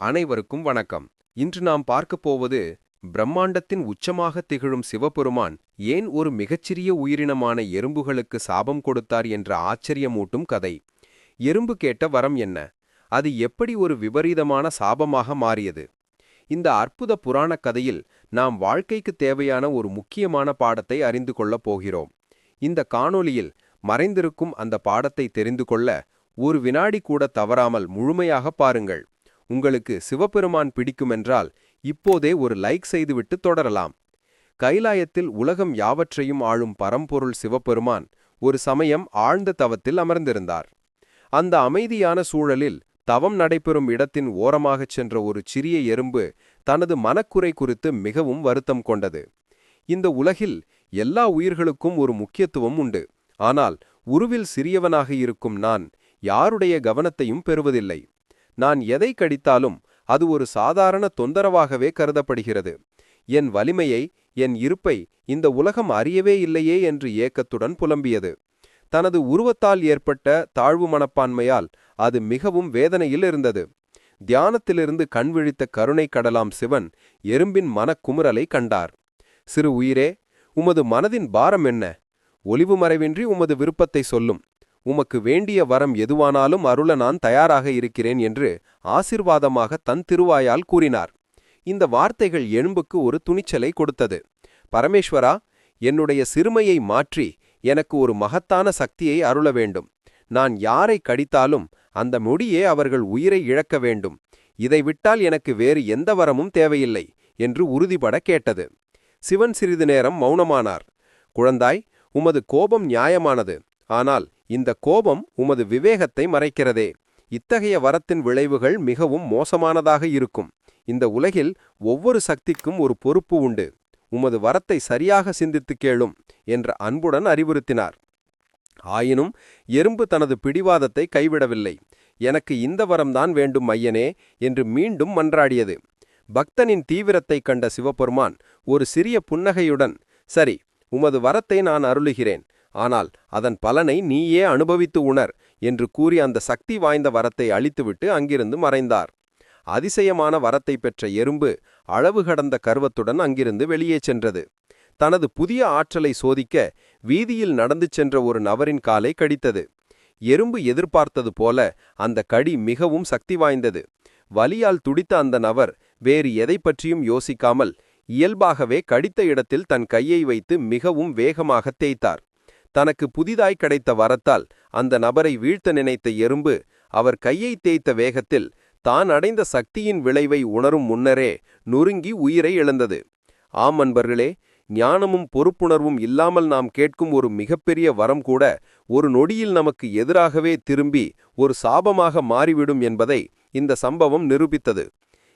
அனைவருக்கும் வணக்கம். இன்று நாம் பார்க்கப் போவது பிரம்மாண்டத்தின் உச்சமாக திகழும் சிவபெருமான் ஏன் ஒரு மிகச்சிறிய உயிரினமான எறும்புகளுக்கு சாபம் கொடுத்தார் என்ற ஆச்சரியமூட்டும் கதை. எறும்பு கேட்ட வரம் என்ன? அது எப்படி ஒரு விபரீதமான சாபமாக மாறியது? இந்த அற்புத புராணக் கதையில் நாம் வாழ்க்கைக்கு தேவையான ஒரு முக்கியமான பாடத்தை அறிந்து கொள்ளப் போகிறோம். இந்த காணொலியில் மறைந்திருக்கும் அந்த பாடத்தை தெரிந்து கொள்ள ஒரு வினாடி கூட தவறாமல் முழுமையாக பாருங்கள். உங்களுக்கு சிவபெருமான் பிடிக்குமென்றால் இப்போதே ஒரு லைக் செய்துவிட்டு தொடரலாம். கைலாயத்தில் உலகம் யாவற்றையும் ஆளும் பரம்பொருள் சிவபெருமான் ஒரு சமயம் ஆழ்ந்த தவத்தில் அமர்ந்திருந்தார். அந்த அமைதியான சூழலில் தவம் நடைபெறும் இடத்தின் ஓரமாகச் சென்ற ஒரு சிறிய எறும்பு தனது மனக்குறை குறித்து மிகவும் வருத்தம் கொண்டது. இந்த உலகில் எல்லா உயிர்களுக்கும் ஒரு முக்கியத்துவம் உண்டு. ஆனால் உருவில் சிறியவனாக இருக்கும் நான் யாருடைய கவனத்தையும் பெறுவதில்லை. நான் எதை கடித்தாலும் அது ஒரு சாதாரண தொந்தரவாகவே கருதப்படுகிறது. என் வலிமையை என் இருப்பை இந்த உலகம் அறியவே இல்லையே என்று ஏக்கத்துடன் புலம்பியது. தனது உருவத்தால் ஏற்பட்ட தாழ்வு மனப்பான்மையால் அது மிகவும் வேதனையில் இருந்தது. தியானத்திலிருந்து கண் விழித்த கருணை கடலாம் சிவன் எறும்பின் மனக்குமுறலை கண்டார். சிறு உயிரே உமது மனதின் பாரம் என்ன? ஒளிவு மறைவின்றி உமது விருப்பத்தை சொல்லும். உமக்கு வேண்டிய வரம் எதுவானாலும் அருள நான் தயாராக இருக்கிறேன் என்று ஆசிர்வாதமாக தன் திருவாயால் கூறினார். இந்த வார்த்தைகள் எலும்புக்கு ஒரு துணிச்சலை கொடுத்தது. பரமேஸ்வரா என்னுடைய சிறுமையை மாற்றி எனக்கு ஒரு மகத்தான சக்தியை அருள வேண்டும். நான் யாரை கடித்தாலும் அந்த முடியே அவர்கள் உயிரை இழக்க வேண்டும். இதை விட்டால் எனக்கு வேறு எந்த வரமும் தேவையில்லை என்று உறுதிபட கேட்டது. சிவன் சிறிது நேரம் மௌனமானார். குழந்தாய் உமது கோபம் நியாயமானது. ஆனால் இந்த கோபம் உமது விவேகத்தை மறைக்கிறதே. இத்தகைய வரத்தின் விளைவுகள் மிகவும் மோசமானதாக இருக்கும். இந்த உலகில் ஒவ்வொரு சக்திக்கும் ஒரு பொறுப்பு உண்டு. உமது வரத்தை சரியாக சிந்தித்துக் கேளும் என்ற அன்புடன் அறிவுறுத்தினார். ஆயினும் எறும்பு தனது பிடிவாதத்தை கைவிடவில்லை. எனக்கு இந்த வரம்தான் வேண்டும் ஐயனே என்று மீண்டும் மன்றாடியது. பக்தனின் தீவிரத்தை கண்ட சிவபெருமான் ஒரு சிறிய புன்னகையுடன் சரி உமது வரத்தை நான் அருளுகிறேன். ஆனால் அதன் பலனை நீயே அனுபவித்து உணர் என்று கூறி அந்த சக்தி வாய்ந்த வரத்தை அழித்துவிட்டு அங்கிருந்து மறைந்தார். அதிசயமான வரத்தை பெற்ற எறும்பு அளவு கடந்த கர்வத்துடன் அங்கிருந்து வெளியே சென்றது. தனது புதிய ஆற்றலை சோதிக்க வீதியில் நடந்து சென்ற ஒரு நபரின் காலை கடித்தது. எறும்பு எதிர்பார்த்தது போல அந்த கடி மிகவும் சக்தி வாய்ந்தது. வலியால் துடித்த அந்த நபர் வேறு எதை பற்றியும் யோசிக்காமல் இயல்பாகவே கடித்த இடத்தில் தன் கையை வைத்து மிகவும் வேகமாக தேய்த்தார். தனக்கு புதிதாய் கிடைத்த வரத்தால் அந்த நபரை வீழ்த்த நினைத்த எறும்பு அவர் கையை தேய்த்த வேகத்தில் தான் அடைந்த சக்தியின் விளைவை உணரும் முன்னரே நொறுங்கி உயிரை இழந்தது. ஆம் அன்பர்களே ஞானமும் பொறுப்புணர்வும் இல்லாமல் நாம் கேட்கும் ஒரு மிகப்பெரிய வரம் கூட ஒரு நொடியில் நமக்கு எதிராகவே திரும்பி ஒரு சாபமாக மாறிவிடும் என்பதை இந்த சம்பவம் நிரூபித்தது.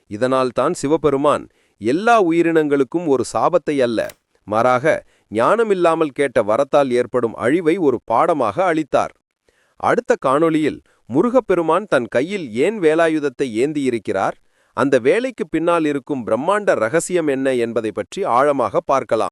இதனால்தான் சிவபெருமான் எல்லா உயிரினங்களுக்கும் ஒரு சாபத்தை அல்ல மாறாக ஞானமில்லாமல் கேட்ட வரத்தால் ஏற்படும் அழிவை ஒரு பாடமாக அளித்தார். அடுத்த காணொளியில் முருகப்பெருமான் தன் கையில் ஏன் வேலாயுதத்தை ஏந்தியிருக்கிறார்? அந்த வேலைக்கு பின்னால் இருக்கும் பிரம்மாண்ட ரகசியம் என்ன என்பதை பற்றி ஆழமாக பார்க்கலாம்.